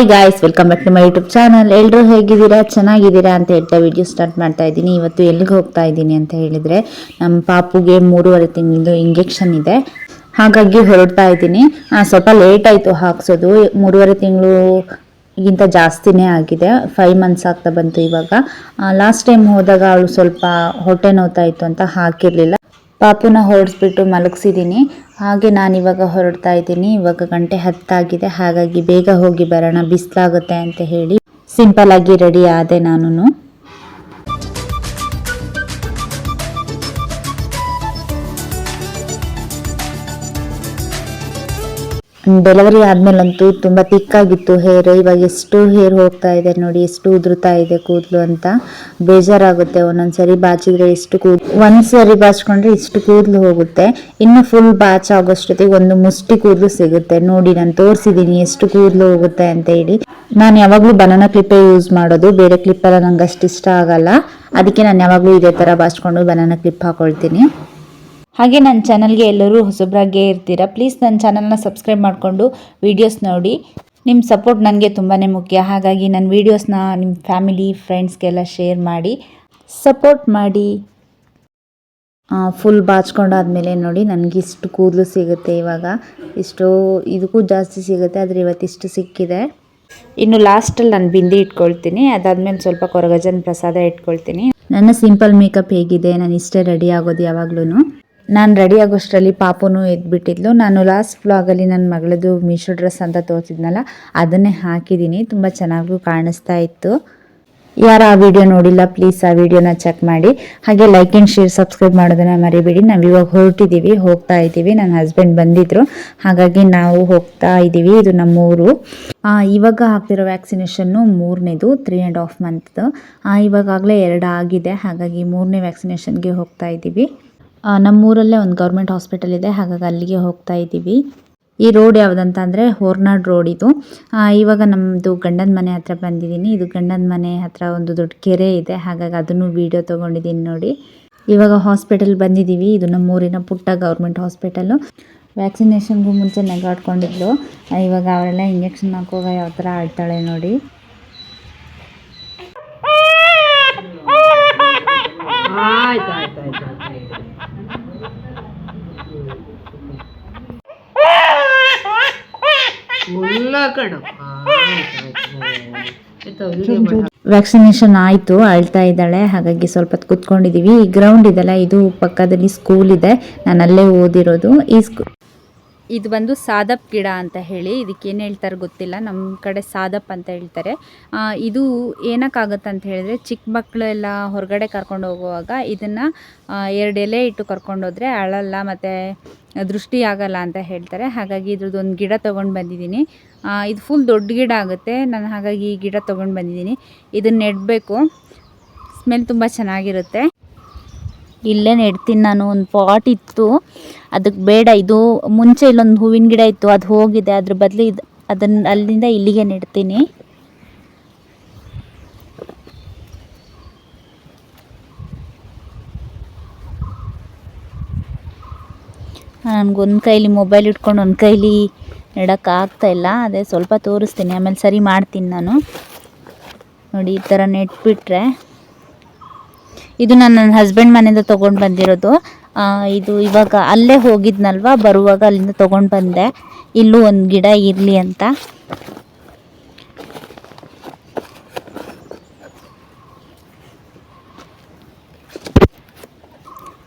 Hi guys welcome back to my YouTube channel ಎಲ್ಲರೂ ಹೇಗಿದ್ದೀರಾ? ಚೆನ್ನಾಗಿದ್ದೀರಾ ಅಂತ ಹೇಳ್ತಾ ವಿಡಿಯೋ ಸ್ಟಾರ್ಟ್ ಮಾಡ್ತಾ ಇದ್ದೀನಿ. ಇವತ್ತು ಎಲ್ಲಿಗೆ ಹೋಗ್ತಾ ಇದ್ದೀನಿ ಅಂತ ಹೇಳಿದರೆ, ನಮ್ಮ ಪಾಪುಗೆ ಮೂರುವರೆ ತಿಂಗಳು ಇಂಜೆಕ್ಷನ್ ಇದೆ. ಹಾಗಾಗಿ ಹೊರಡ್ತಾ ಇದ್ದೀನಿ. ಸ್ವಲ್ಪ ಲೇಟ್ ಆಯಿತು ಹಾಕ್ಸೋದು. ಮೂರುವರೆ ತಿಂಗಳು ಗಿಂತ ಜಾಸ್ತಿನೇ ಆಗಿದೆ. ಫೈವ್ ಮಂತ್ಸ್ ಆಗ್ತಾ ಬಂತು ಇವಾಗ. ಲಾಸ್ಟ್ ಟೈಮ್ ಹೋದಾಗ ಅವಳು ಸ್ವಲ್ಪ ಹೊಟ್ಟೆ ನೋವ್ತಾ ಇತ್ತು ಅಂತ ಹಾಕಿರಲಿಲ್ಲ. ಪಾಪುನ ಹೊರಡಿಸ್ಬಿಟ್ಟು ಮಲಗಿಸಿದ್ದೀನಿ. ಹಾಗೆ ನಾನು ಇವಾಗ ಹೊರಡ್ತಾ ಇದ್ದೀನಿ. ಇವಾಗ ಗಂಟೆ ಹತ್ತಾಗಿದೆ. ಹಾಗಾಗಿ ಬೇಗ ಹೋಗಿ ಬರೋಣ. ಬಿಸಿಲಾಗುತ್ತೆ ಅಂತ ಹೇಳಿ ಸಿಂಪಲ್ ಆಗಿ ರೆಡಿ ಆದೆ ನಾನು ಡೆಲಿವರಿ ಆದ್ಮೇಲಂತೂ ತುಂಬಾ ತಿಕ್ಕಾಗಿತ್ತು ಹೇರ್. ಇವಾಗ ಎಷ್ಟು ಹೇರ್ ಹೋಗ್ತಾ ಇದೆ ನೋಡಿ, ಎಷ್ಟು ಉದುರುತ್ತಾ ಇದೆ ಕೂದಲು ಅಂತ. ಬೇಜಾರಾಗುತ್ತೆ ಒಂದೊಂದ್ಸರಿ ಬಾಚಿದ್ರೆ ಎಷ್ಟು ಕೂದ್, ಒಂದ್ಸರಿ ಬಾಚ್ಕೊಂಡ್ರೆ ಇಷ್ಟು ಕೂದಲು ಹೋಗುತ್ತೆ. ಇನ್ನು ಫುಲ್ ಬಾಚ್ ಆಗೋಷ್ಟೊತ್ತಿಗೆ ಒಂದು ಮುಷ್ಟಿ ಕೂದಲು ಸಿಗುತ್ತೆ. ನೋಡಿ, ನಾನು ತೋರಿಸಿದ್ದೀನಿ ಎಷ್ಟು ಕೂದಲು ಹೋಗುತ್ತೆ ಅಂತ ಹೇಳಿ. ನಾನು ಯಾವಾಗಲೂ ಬನಾನಾ ಕ್ಲಿಪ್ಪೇ ಯೂಸ್ ಮಾಡೋದು. ಬೇರೆ ಕ್ಲಿಪ್ಪೆಲ್ಲ ನಂಗೆ ಅಷ್ಟು ಇಷ್ಟ ಆಗಲ್ಲ. ಅದಕ್ಕೆ ನಾನು ಯಾವಾಗಲೂ ಇದೇ ಥರ ಬಾಚ್ಕೊಂಡು ಬನಾನಾ ಕ್ಲಿಪ್ ಹಾಕೊಳ್ತೀನಿ. ಹಾಗೆ ನನ್ನ ಚಾನಲ್ಗೆ ಎಲ್ಲರೂ ಹೊಸಬ್ರಾಗೇ ಇರ್ತೀರಾ ಪ್ಲೀಸ್ ನನ್ನ ಚಾನಲ್ನ ಸಬ್ಸ್ಕ್ರೈಬ್ ಮಾಡಿಕೊಂಡು ವೀಡಿಯೋಸ್ ನೋಡಿ. ನಿಮ್ಮ ಸಪೋರ್ಟ್ ನನಗೆ ತುಂಬಾ ಮುಖ್ಯ. ಹಾಗಾಗಿ ನನ್ನ ವೀಡಿಯೋಸ್ನ ನಿಮ್ಮ ಫ್ಯಾಮಿಲಿ ಫ್ರೆಂಡ್ಸ್ಗೆಲ್ಲ ಶೇರ್ ಮಾಡಿ. ಸಪೋರ್ಟ್ ಮಾಡಿ. ಫುಲ್ ಬಾಚ್ಕೊಂಡಾದ್ಮೇಲೆ ನೋಡಿ ನನಗೆ ಇಷ್ಟು ಕೂದಲು ಸಿಗುತ್ತೆ ಇವಾಗ. ಇಷ್ಟು, ಇದಕ್ಕೂ ಜಾಸ್ತಿ ಸಿಗುತ್ತೆ, ಆದರೆ ಇವತ್ತಿಷ್ಟು ಸಿಕ್ಕಿದೆ. ಇನ್ನು ಲಾಸ್ಟಲ್ಲಿ ನಾನು ಬಿಂದಿ ಇಟ್ಕೊಳ್ತೀನಿ. ಅದಾದಮೇಲೆ ಸ್ವಲ್ಪ ಕೊರಗಜನ್ ಪ್ರಸಾದ ಇಟ್ಕೊಳ್ತೀನಿ. ನನ್ನ ಸಿಂಪಲ್ ಮೇಕಪ್ ಹೇಗಿದೆ? ನಾನು ಇಷ್ಟೇ ರೆಡಿ ಆಗೋದು ಯಾವಾಗ್ಲೂ ನಾನು ರೆಡಿ ಆಗೋಷ್ಟರಲ್ಲಿ ಪಾಪುನು ಎದ್ಬಿಟ್ಟಿದ್ಲು. ನಾನು ಲಾಸ್ಟ್ ವ್ಲಾಗಲ್ಲಿ ನನ್ನ ಮಗಳದು ಮೀಶೋ ಡ್ರೆಸ್ ಅಂತ ತೋರಿಸಿದ್ನಲ್ಲ, ಅದನ್ನೇ ಹಾಕಿದ್ದೀನಿ ತುಂಬ ಚೆನ್ನಾಗೂ ಕಾಣಿಸ್ತಾ ಇತ್ತು. ಯಾರು ಆ ವಿಡಿಯೋ ನೋಡಿಲ್ಲ ಪ್ಲೀಸ್ ಆ ವಿಡಿಯೋನ ಚೆಕ್ ಮಾಡಿ. ಹಾಗೆ ಲೈಕ್ ಆ್ಯಂಡ್ ಶೇರ್ ಸಬ್ಸ್ಕ್ರೈಬ್ ಮಾಡೋದನ್ನ ಮರಿಬೇಡಿ. ನಾವು ಇವಾಗ ಹೊರಟಿದ್ದೀವಿ ಹೋಗ್ತಾ ಇದ್ದೀವಿ. ನನ್ನ ಹಸ್ಬೆಂಡ್ ಬಂದಿದ್ರು. ಹಾಗಾಗಿ ನಾವು ಹೋಗ್ತಾ ಇದ್ದೀವಿ. ಇದು ನಮ್ಮ ಊರು ಇವಾಗ ಹಾಕ್ತಿರೋ ವ್ಯಾಕ್ಸಿನೇಷನ್ನು ಮೂರನೇದು ತ್ರೀ ಆ್ಯಂಡ್ ಹಾಫ್ ಮಂತ್ ಇವಾಗಾಗಲೇ ಎರಡು ಆಗಿದೆ. ಹಾಗಾಗಿ ಮೂರನೇ ವ್ಯಾಕ್ಸಿನೇಷನ್ಗೆ ಹೋಗ್ತಾ ಇದ್ದೀವಿ. ನಮ್ಮೂರಲ್ಲೇ ಒಂದು ಗೌರ್ಮೆಂಟ್ ಹಾಸ್ಪಿಟಲ್ ಇದೆ, ಹಾಗಾಗಿ ಅಲ್ಲಿಗೆ ಹೋಗ್ತಾ ಇದ್ದೀವಿ. ಈ ರೋಡ್ ಯಾವುದಂತ ಅಂದರೆ ಹೋರ್ನಾಡ್ ರೋಡ್ ಇದು. ಇವಾಗ ನಮ್ಮದು ಗಂಡನ ಮನೆ ಹತ್ರ ಬಂದಿದ್ದೀನಿ. ಇದು ಗಂಡನ ಮನೆ ಹತ್ರ ಒಂದು ದೊಡ್ಡ ಕೆರೆ ಇದೆ, ಹಾಗಾಗಿ ಅದನ್ನು ವೀಡಿಯೋ ತೊಗೊಂಡಿದ್ದೀನಿ ನೋಡಿ. ಇವಾಗ ಹಾಸ್ಪಿಟಲ್ ಬಂದಿದ್ದೀವಿ. ಇದು ನಮ್ಮೂರಿನ ಪುಟ್ಟ ಗೌರ್ಮೆಂಟ್ ಹಾಸ್ಪಿಟಲು. ವ್ಯಾಕ್ಸಿನೇಷನ್ಗೂ ಮುಂಚೆ ನೆಗಾಡ್ಕೊಂಡಿದ್ಲು. ಇವಾಗ ಅವರೆಲ್ಲ ಇಂಜೆಕ್ಷನ್ ಹಾಕುವಾಗ ಯಾವ ಥರ ಆಡ್ತಾಳೆ ನೋಡಿ ಆಯ್ತು ಆಯ್ತು ಆಯ್ತು ಆಯ್ತು ಉಳ್ಳ ಕಣು ಆಯ್ತು ಆಯ್ತು ವಿಡಿಯೋ ಮಾಡಿ ವ್ಯಾಕ್ಸಿನೇಷನ್ ಆಯಿತು ಅಳ್ತಾ ಇದ್ದಾಳೆ. ಹಾಗಾಗಿ ಸ್ವಲ್ಪ ಕುತ್ಕೊಂಡಿದ್ದೀವಿ ಈ ಗ್ರೌಂಡ್ ಇದೆಲ್ಲ ಇದು ಪಕ್ಕದಲ್ಲಿ ಸ್ಕೂಲ್ ಇದೆ. ನಾನು ಅಲ್ಲೇ ಓದಿರೋದು. ಈ ಸ್ಕೂ ಇದು ಬಂದು ಸಾದಪ್ ಗಿಡ ಅಂತ ಹೇಳಿ. ಇದಕ್ಕೆ ಏನು ಹೇಳ್ತಾರೆ ಗೊತ್ತಿಲ್ಲ. ನಮ್ಮ ಕಡೆ ಸಾದಪ್ ಅಂತ ಹೇಳ್ತಾರೆ. ಆ, ಇದು ಏನಕ್ಕಾಗುತ್ತೆ ಅಂತ ಹೇಳಿದ್ರೆ ಚಿಕ್ಕ ಮಕ್ಕಳು ಎಲ್ಲ ಹೊರಗಡೆ ಕರ್ಕೊಂಡು ಹೋಗುವಾಗ ಇದನ್ನು ಎರಡು ಎಲೆ ಇಟ್ಟು ಕರ್ಕೊಂಡೋದ್ರೆ ಅಳಲ್ಲ ಮತ್ತು ದೃಷ್ಟಿ ಆಗಲ್ಲ ಅಂತ ಹೇಳ್ತಾರೆ. ಹಾಗಾಗಿ ಇದ್ರದ್ದು ಒಂದು ಗಿಡ ತೊಗೊಂಡು ಬಂದಿದ್ದೀನಿ. ಇದು ಫುಲ್ ದೊಡ್ಡ ಗಿಡ ಆಗುತ್ತೆ. ನಾನು ಹಾಗಾಗಿ ಈ ಗಿಡ ತೊಗೊಂಡು ಬಂದಿದ್ದೀನಿ. ಇದನ್ನು ನೆಡಬೇಕು. ಸ್ಮೆಲ್ ತುಂಬ ಚೆನ್ನಾಗಿರುತ್ತೆ. ಇಲ್ಲೇ ನೆಡ್ತೀನಿ ನಾನು. ಒಂದು ಪಾಟ್ ಇತ್ತು. ಅದಕ್ಕೆ ಬೇಡ. ಇದು ಮುಂಚೆ ಇಲ್ಲೊಂದು ಹೂವಿನ ಗಿಡ ಇತ್ತು. ಅದು ಹೋಗಿದೆ. ಅದ್ರ ಬದಲು ಇದು ಅದನ್ನು ಅಲ್ಲಿಂದ ಇಲ್ಲಿಗೆ ನೆಡ್ತೀನಿ. ನನಗೊಂದು ಕೈಲಿ ಮೊಬೈಲ್ ಇಟ್ಕೊಂಡು ಒಂದು ಕೈಲಿ ಇಲ್ಲ. ಅದೇ ಸ್ವಲ್ಪ ತೋರಿಸ್ತೀನಿ. ಆಮೇಲೆ ಸರಿ ಮಾಡ್ತೀನಿ ನಾನು. ನೋಡಿ, ಈ ಥರ ನೆಟ್ಬಿಟ್ರೆ ಇದು ನಾನು ನನ್ನ ಹಸ್ಬೆಂಡ್ ಮನೆಯಿಂದ ತೊಗೊಂಡು ಬಂದಿರೋದು. ಇದು ಇವಾಗ ಅಲ್ಲೇ ಹೋಗಿದ್ನಲ್ವ? ಬರುವಾಗ ಅಲ್ಲಿಂದ ತೊಗೊಂಡು ಬಂದೆ. ಇಲ್ಲೂ ಒಂದು ಗಿಡ ಇರಲಿ ಅಂತ.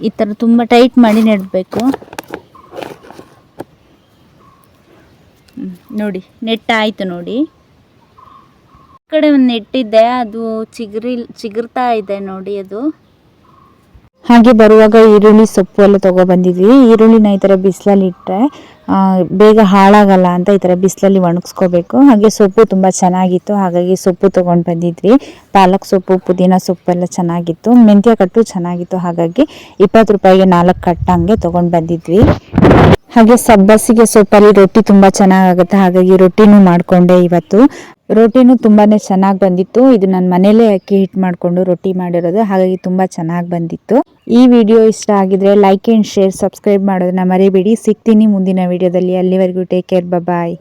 ಈ ಥರ ತುಂಬ ಟೈಟ್ ಮಾಡಿ ನೆಡಬೇಕು. ನೋಡಿ ನೆಟ್ ಆಯಿತು ನೋಡಿ ಕಡೆ ಒಂದು ನೆಟ್ಟಿದ್ದೆ ಅದು ಚಿಗುರಿ, ಚಿಗುರ್ತಾ ಇದೆ ನೋಡಿ ಅದು. ಹಾಗೆ ಬರುವಾಗ ಈರುಳ್ಳಿ ಸೊಪ್ಪು ಎಲ್ಲ ತೊಗೊಬಂದಿದ್ವಿ. ಈರುಳ್ಳಿನ ಈ ಥರ ಬಿಸಿಲಲ್ಲಿ ಇಟ್ಟರೆ ಬೇಗ ಹಾಳಾಗಲ್ಲ ಅಂತ ಈ ಥರ ಬಿಸಿಲಲ್ಲಿ ಒಣಗಿಸ್ಕೋಬೇಕು. ಹಾಗೆ ಸೊಪ್ಪು ತುಂಬ ಚೆನ್ನಾಗಿತ್ತು. ಹಾಗಾಗಿ ಸೊಪ್ಪು ತೊಗೊಂಡು ಬಂದಿದ್ವಿ. ಪಾಲಕ್ ಸೊಪ್ಪು, ಪುದೀನ ಸೊಪ್ಪು ಎಲ್ಲ ಚೆನ್ನಾಗಿತ್ತು. ಮೆಂತ್ಯ ಕಟ್ಟು ಚೆನ್ನಾಗಿತ್ತು. ಹಾಗಾಗಿ ಇಪ್ಪತ್ತು ರೂಪಾಯಿಗೆ ನಾಲ್ಕು ಕಟ್ಟಂಗೆ ತೊಗೊಂಡು ಬಂದಿದ್ವಿ. ಹಾಗೆ ಸಬ್ಬಸಿಗೆ ಸೊಪ್ಪಲ್ಲಿ ರೊಟ್ಟಿ ತುಂಬ ಚೆನ್ನಾಗಾಗುತ್ತೆ. ಹಾಗಾಗಿ ರೊಟ್ಟಿನೂ ಮಾಡಿಕೊಂಡೆ ಇವತ್ತು. ರೊಟ್ಟಿನೂ ತುಂಬಾ ಚೆನ್ನಾಗಿ ಬಂದಿತ್ತು. ಇದು ನನ್ನ ಮನೇಲೇ ಅಕ್ಕಿ ಹಿಟ್ಟು ಮಾಡಿಕೊಂಡು ರೊಟ್ಟಿ ಮಾಡಿರೋದು. ಹಾಗಾಗಿ ತುಂಬ ಚೆನ್ನಾಗಿ ಬಂದಿತ್ತು. ಈ ವಿಡಿಯೋ ಇಷ್ಟ ಆಗಿದ್ರೆ ಲೈಕ್ ಆ್ಯಂಡ್ ಶೇರ್ ಸಬ್ಸ್ಕ್ರೈಬ್ ಮಾಡೋದನ್ನ ಮರಿಬೇಡಿ. ಸಿಗ್ತೀನಿ ಮುಂದಿನ ವಿಡಿಯೋದಲ್ಲಿ. ಅಲ್ಲಿವರೆಗೂ ಟೇಕ್ ಕೇರ್ ಬಾಯ್